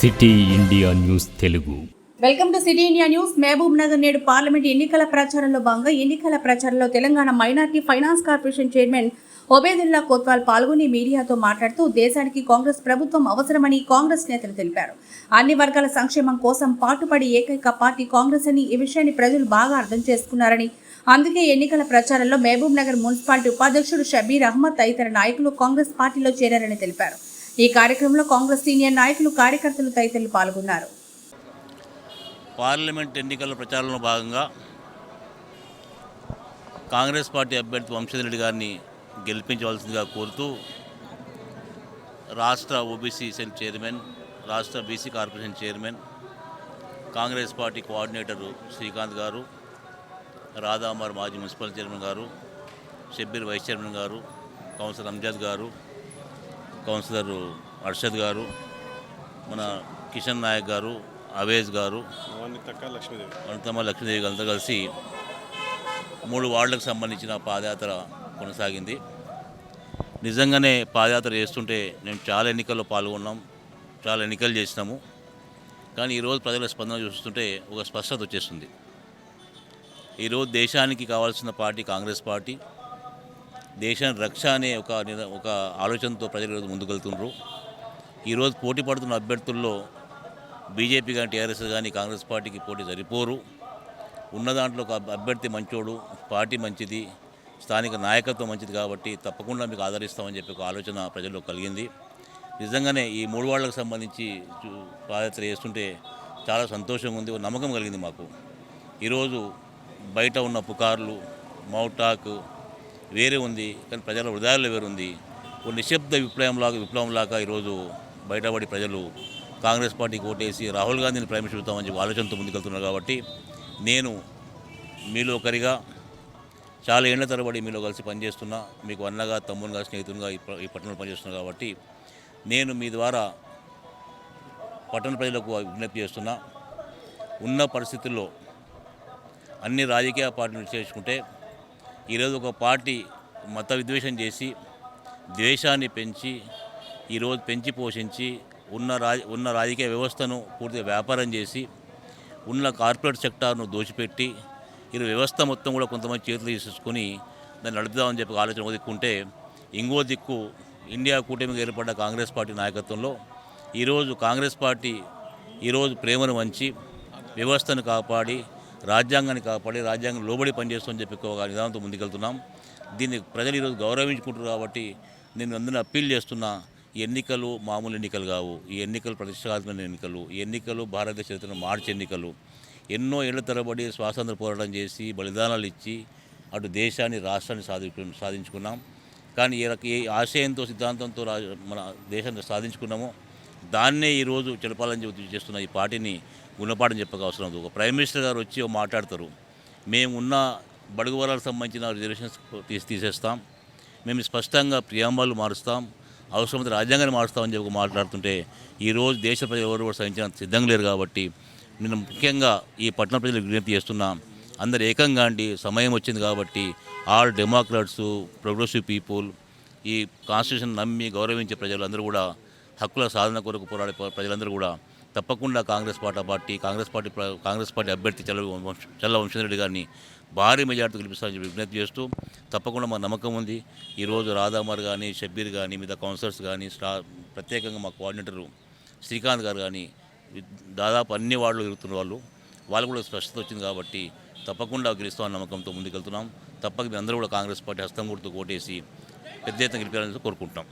City India news Telugu. Welcome to city India news. Mahabubnagar నేడు parliament ఎన్నికల ప్రచారంలో భాగంగా ఎన్నికల ప్రచారంలో Telangana minority finance corporation chairman Obedullah Kotwal పాల్గొని మీడియాతో మాట్లాడుతూ దేశానికి కాంగ్రెస్ ప్రభుత్వం అవసరమని కాంగ్రెస్ నేతలు తెలిపారు. అన్ని వర్గాల సంక్షేమం కోసం పాటుపడి ఏకైక పార్టీ కాంగ్రెస్ అని ఈ విషయాన్ని ప్రజలు బాగా అర్థం చేసుకున్నారని అందుకే ఎన్నికల ప్రచారంలో మహబూబ్ నగర్ మున్సిపాలిటీ ఉపాధ్యక్షుడు షబీర్ అహ్మద్ తదితర నాయకులు కాంగ్రెస్ పార్టీలో చేరారని తెలిపారు. ఈ కార్యక్రమంలో కాంగ్రెస్ సీనియర్ నాయకులు కార్యకర్తలు తదితరులు పాల్గొన్నారు. పార్లమెంట్ ఎన్నికల ప్రచారంలో భాగంగా కాంగ్రెస్ పార్టీ అభ్యర్థి వంశీధర్ గారిని గెలిపించవలసిందిగా కోరుతూ రాష్ట్ర ఓబీసీ సెల్ చైర్మన్ రాష్ట్ర BC corporation chairman Congress party coordinator Srikanth గారు రాధామర్ మాజీ మున్సిపల్ చైర్మన్ గారు షబ్బీర్ వైస్ చైర్మన్ గారు కౌన్సిలర్ అంజాద్ గారు కౌన్సిలర్ అర్షద్ గారు మన కిషన్ నాయక్ గారు అవేజ్ గారు అనంతమ్మ లక్ష్మీదేవి. గారితో కలిసి మూడు వార్డులకు సంబంధించిన పాదయాత్ర కొనసాగింది. నిజంగానే పాదయాత్ర చేస్తుంటే మేము చాలా ఎన్నికల్లో పాల్గొన్నాం చాలా ఎన్నికలు చేసినాము. కానీ ఈరోజు ప్రజల స్పందన చూస్తుంటే ఒక స్పష్టత వచ్చేస్తుంది. ఈరోజు దేశానికి కావాల్సిన పార్టీ కాంగ్రెస్ పార్టీ దేశాన్ని రక్ష అనే ఒక నిర- ఒక ఆలోచనతో ప్రజలు ఈరోజు ముందుకెళ్తున్నారు ఈరోజు పోటీ పడుతున్న అభ్యర్థుల్లో బీజేపీ కానీ టీఆర్ఎస్ కానీ కాంగ్రెస్ పార్టీకి పోటీ సరిపోరు. ఉన్న దాంట్లో ఒక అభ్యర్థి మంచోడు పార్టీ మంచిది స్థానిక నాయకత్వం మంచిది కాబట్టి తప్పకుండా మీకు ఆదరిస్తామని చెప్పి ఒక ఆలోచన ప్రజల్లో కలిగింది. నిజంగానే ఈ మూడు వాళ్ళకు సంబంధించి చూ- పాదయాత్ర చేస్తుంటే చాలా సంతోషంగా ఉంది నమ్మకం కలిగింది మాకు. ఈరోజు బయట ఉన్న పుకార్లు మౌటాక్ వేరే ఉంది కానీ ప్రజల హృదయాల్లో వేరుంది. ఒక నిశ్శబ్ద విప్లవంలాగా విప్లవంలాగా ఈరోజు బయటపడి ప్రజలు కాంగ్రెస్ పార్టీకి ఓటేసి రాహుల్ గాంధీని ప్రేమించుతామని చెప్పి ఆలోచనతో ముందుకెళ్తున్నారు కాబట్టి నేను మీలో ఒకరిగా చాలా ఏళ్ళ తరబడి మీలో కలిసి పనిచేస్తున్నా మీకు అన్నగా తమ్మునిగా స్నేహితునిగా ఈ పట్టణంలో పనిచేస్తున్నా కాబట్టి నేను మీ ద్వారా పట్టణ ప్రజలకు విజ్ఞప్తి చేస్తున్నా. ఉన్న పరిస్థితుల్లో అన్ని రాజకీయ పార్టీలు విశ్లేషించుకుంటే ఈరోజు ఒక పార్టీ మత విద్వేషం చేసి ద్వేషాన్ని పెంచి ఈరోజు పెంచి పోషించి ఉన్న రా ఉన్న రాజకీయ వ్యవస్థను పూర్తిగా వ్యాపారం చేసి ఉన్న కార్పొరేట్ సెక్టార్ను దోచిపెట్టి ఈ వ్యవస్థ మొత్తం కూడా కొంతమంది చేతులు తీసుకొని దాన్ని నడుపుదామని చెప్పి ఆలోచన ఒదుక్కుంటే ఇంకో దిక్కు ఇండియా కూటమికి ఏర్పడ్డ కాంగ్రెస్ పార్టీ నాయకత్వంలో ఈరోజు కాంగ్రెస్ పార్టీ ఈరోజు ప్రేమను వంచి వ్యవస్థను కాపాడి రాజ్యాంగాన్ని కాపాడి రాజ్యాంగం లోబడి పనిచేస్తామని చెప్పి ఒక విధానంతో ముందుకెళ్తున్నాం. దీన్ని ప్రజలు ఈరోజు గౌరవించుకుంటారు కాబట్టి నేను అందరిని అప్పీల్ చేస్తున్నా ఈ ఎన్నికలు మామూలు ఎన్నికలు కావు. ఈ ఎన్నికలు ప్రతిష్టాత్మక ఎన్నికలు. ఈ ఎన్నికలు భారతదేశ చరిత్రను మార్చి ఎన్నికలు. ఎన్నో ఏళ్ళ తరబడి స్వాతంత్ర పోరాటం చేసి బలిదానాలు ఇచ్చి అటు దేశాన్ని రాష్ట్రాన్ని సాధించు సాధించుకున్నాం. కానీ ఏ ఆశయంతో సిద్ధాంతంతో మన దేశాన్ని సాధించుకున్నామో దాన్నే ఈరోజు చెలపాలని చెప్పి చేస్తున్న ఈ పార్టీని గుణపాఠం చెప్పక అవసరం లేదు. ఒక ప్రైమ్ మినిస్టర్ గారు వచ్చి మాట్లాడతారు. మేము ఉన్న బడుగు వర్గాలకు సంబంధించిన రిజర్వేషన్స్ తీసి తీసేస్తాం. మేము స్పష్టంగా ప్రియాంబాలు మారుస్తాం. అవసరమైతే రాజ్యాంగాన్ని మారుస్తామని చెప్పి మాట్లాడుతుంటే ఈరోజు దేశ ప్రజలు ఎవరు కూడా సహించిన సిద్ధంగా లేరు కాబట్టి నేను ముఖ్యంగా ఈ పట్టణ ప్రజలకు విజ్ఞప్తి చేస్తున్నా అందరు ఏకంగా అండి సమయం వచ్చింది కాబట్టి ఆల్ డెమోక్రాట్స్ ప్రోగ్రెసివ్ పీపుల్ ఈ కాన్స్టిట్యూషన్ నమ్మి గౌరవించే ప్రజలందరూ కూడా హక్కుల సాధన కొరకు పోరాడే ప్రజలందరూ కూడా తప్పకుండా Congress party party Congress party Congress party అభ్యర్థి చల్ల వంశ చల్ల వంశీరెడ్డి గారిని భారీ మెజార్టీ గెలిపిస్తారని చెప్పి విజ్ఞప్తి చేస్తూ తప్పకుండా మా నమ్మకం ఉంది. ఈరోజు రాధామర్ కానీ షబ్బీర్ కానీ మిగతా కౌన్సిలర్స్ కానీ స్టా ప్రత్యేకంగా మా కోఆర్డినేటరు శ్రీకాంత్ గారు కానీ దాదాపు అన్ని వార్డులు తిరుగుతున్న వాళ్ళు వాళ్ళు కూడా స్పష్టత వచ్చింది కాబట్టి తప్పకుండా గెలుస్తామన్న నమ్మకంతో ముందుకెళ్తున్నాం. తప్పక మీ అందరూ కూడా కాంగ్రెస్ పార్టీ హస్తం గుర్తు కోటేసి పెద్ద ఎత్తున గెలిపాలని కోరుకుంటున్నాం.